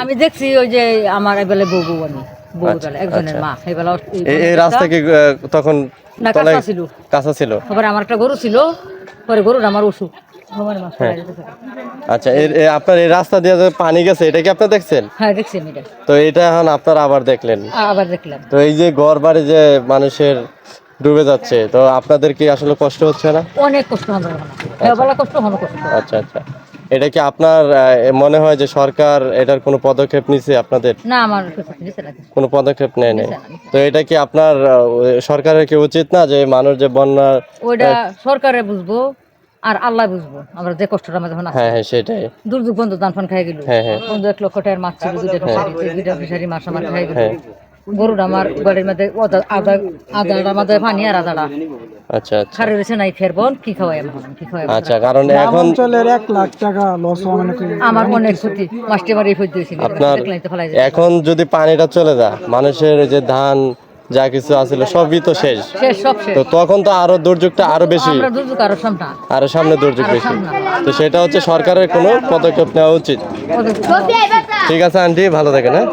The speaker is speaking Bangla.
আমি দেখছি ওই যে আমার এবেলে বউ বউ আমি বউ বেলা একজনের। মা এবেলা এই এই রাস্তা কি তখন না, কাঁচা ছিল। কাঁচা ছিল? তারপরে আমার একটা গরু ছিল পরে গরুর আমার অসুখ। আমার মাস হ্যাঁ। মারা যেতে পারে। আচ্ছা এর আপনার এই রাস্তা দিয়ে যে পানি গেছে এটা কি আপনি দেখছেন? হ্যাঁ এটা। তো এটা এখন আপনারা আবার দেখলেন? আবার দেখলাম। তো এই যে ঘর বাড়ি যে মানুষের ডুবে যাচ্ছে তো আপনাদের কি আসলে কষ্ট হচ্ছে না? অনেক কষ্ট কষ্ট হলো কষ্ট আচ্ছা আচ্ছা। এটা কি আপনার মনে হয় যে সরকার এটার কোনো পদক্ষেপ নিছে আপনাদের? না আমার কোনো পদক্ষেপ নেয় নাই? তো এটা কি আপনার সরকারের কি উচিত না যে মানুষ যে বন্যা ওইটা সরকারে বুঝব আর আল্লাহ বুঝব। আমরা যে কষ্টটা আমাদের এখন আছে। হ্যাঁ হ্যাঁ সেটাই। দুর্যোগ বন্ধু দান ফান খাই গেল। হ্যাঁ, হ্যাঁ। বন্ধু এক লক্ষ টাকার মাছ ছিল দুইটা ফিশারি দুইটা ফিশারি মাছ আমার খাই গেল। হ্যাঁ। গরুটা আমার বাড়ির মধ্যে আদা আদা আদাটা মধ্যে পানি আর আদাটা আচ্ছা আচ্ছা। খারে রয়েছে নাই ফেরবন কি খাওয়াই এখন কি খাওয়াই আচ্ছা কারণ এখন অঞ্চলের এক লাখ টাকা লস অনেক আমার অনেক ক্ষতি মাস্টে বাড়ি ফেল দিয়েছিল আপনার এখন যদি পানিটা চলে যায় মানুষের যে ধান যা কিছু আছিল সবই তো শেষ। শেষ সব শেষ। তো তখন তো আরও দুর্যোগটা আরও বেশি। আরও সামনে। দুর্যোগ বেশি। তো সেটা হচ্ছে সরকারের কোনো পদক্ষেপ নেওয়া উচিত। ঠিক আছে আন্টি ভালো থাকেন হ্যাঁ?